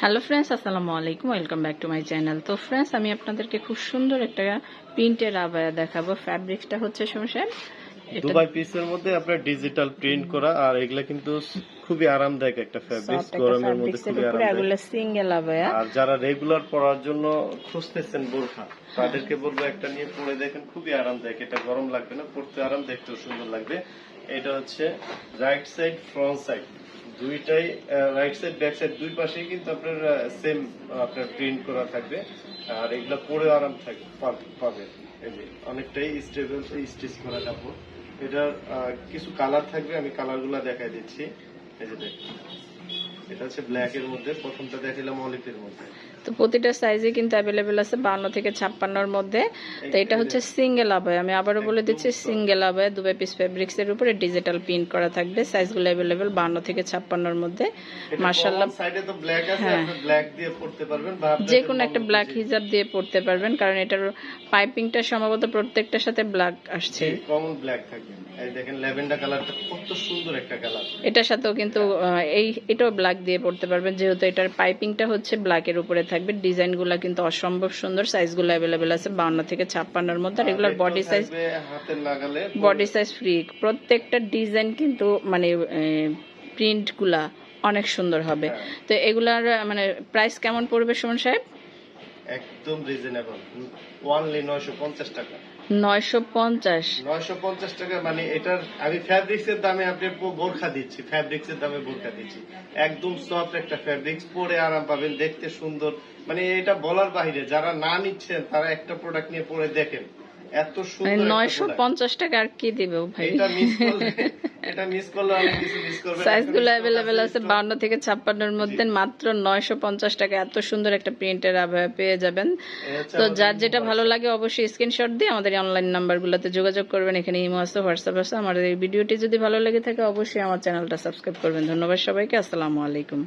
Hello friends আসসালামু আলাইকুম welcome back to my channel তো ফ্রেন্ডস আমি আপনাদেরকে খুব সুন্দর একটা প্রিন্টের আবায়া দেখাবো। ফ্যাব্রিক্সটা হচ্ছে সমস্যার এটা দুবাই পিসের মধ্যে আপনার ডিজিটাল প্রিন্ট করা আর এগুলা কিন্তু খুবই আরামদায়ক একটা ফ্যাব্রিক্স গরমের মধ্যে খুবই আরামদায়ক। Single abaya. আর যারা রেগুলার পরার জন্য খুঁজতেছেন বোরখা তাদেরকে বলব একটা নিয়ে পরে দেখেন খুবই আরামদায়ক। এটা গরম লাগবে না পড়তে আরাম দেখতেও সুন্দর লাগবে। এটা হচ্ছে রাইট সাইড ফ্রন্ট সাইড দুইটাই রাইট সাইড ব্যাক সাইড দুই পাশেই কিন্তু আপনার সেম আপনার প্রিন্ট করা থাকবে। আর এগুলো পরে আরাম থাকবে পাবে এই যে অনেকটাই স্টেবল স্টিচ করা কাপড়। এটার কিছু কালার থাকবে, আমি কালারগুলো দেখাই দিচ্ছি। এই যে দেখুন এটা হচ্ছে ব্ল্যাকের মধ্যে, প্রথমটা দেখালাম অলিভের মধ্যে। তো প্রতিটা সাইজে কিন্তু অ্যাভেলেবেল আছে বান্ন থেকে ছাপ্পান্নর মধ্যে। তো এটা হচ্ছে সিঙ্গেল আবায়া আমি আবারও বলে দিচ্ছি সিঙ্গেল আবায়া দুবাই পিস ফেব্রিক্স এর উপরে ডিজিটাল প্রিন্ট করা থাকবে। সাইজগুলো অ্যাভেলেবেল বান্ন থেকে ছাপ্পান্নর মধ্যে। মার্শাল্লাহ হ্যাঁ। যে কোনো একটা ব্ল্যাক হিজাব দিয়ে পড়তে পারবেন কারণ এটার পাইপিংটা সম্ভবত প্রত্যেকটার সাথে ব্ল্যাক আসছে। কমন ব্ল্যাক থাকবে এই দেখেন ল্যাভেন্ডার কালারটা কত সুন্দর একটা কালার এটার সাথেও কিন্তু এই এটাও ব্ল্যাক দিয়ে পড়তে পারবেন যেহেতু এটার পাইপিংটা হচ্ছে ব্ল্যাকের উপরে থাকবে। ডিজাইনগুলো কিন্তু অসম্ভব সুন্দর সাইজগুলো অ্যাভেলেবেল আছে বাউন্ন থেকে ছাপ্পান্নর মধ্যে। আর এগুলোর body size body size free প্রত্যেকটা ডিজাইন কিন্তু মানে প্রিন্টগুলা অনেক সুন্দর হবে। তো এগুলার মানে প্রাইস কেমন পড়বে সুমন সাহেব? একদম রিজনেবল ওয়ানলি নয়শো পঞ্চাশ টাকা। নয়শো পঞ্চাশ। নয়শো পঞ্চাশ টাকা মানে আমি এর দামে বোরখা দিচ্ছি এর দামে বোরখা দিচ্ছি। একদম সফট একটা পরে আরাম পাবেন, দেখতে সুন্দর। মানে এটা বলার বাইরে, যারা না নিচ্ছেন, তারা একটা প্রোডাক্ট নিয়ে পরে দেখেন। এত মানে সুন্দর একটা নয়শো product। পঞ্চাশ টাকা আর কি দিবে ভাই? এটা মিস করলে এটা মিস করলে অনেক কিছু মিস করবেন সাইজগুলো অ্যাভেলেবেল আছে বাউন্ন থেকে ছাপ্পান্নর মধ্যে মাত্র নয়শো পঞ্চাশ টাকা। এত সুন্দর একটা প্রিন্টের পেয়ে যাবেন। তো যার যেটা ভালো লাগে অবশ্যই স্ক্রিনশট দিয়ে আমাদের অনলাইন নাম্বারগুলোতে যোগাযোগ করবেন। এখানে ইমো আছে হোয়াটসঅ্যাপ আছে। আমাদের এই ভিডিওটি যদি ভালো লেগে থাকে অবশ্যই আমার চ্যানেলটা সাবস্ক্রাইব করবেন। ধন্যবাদ সবাইকে। আসসালামু আলাইকুম।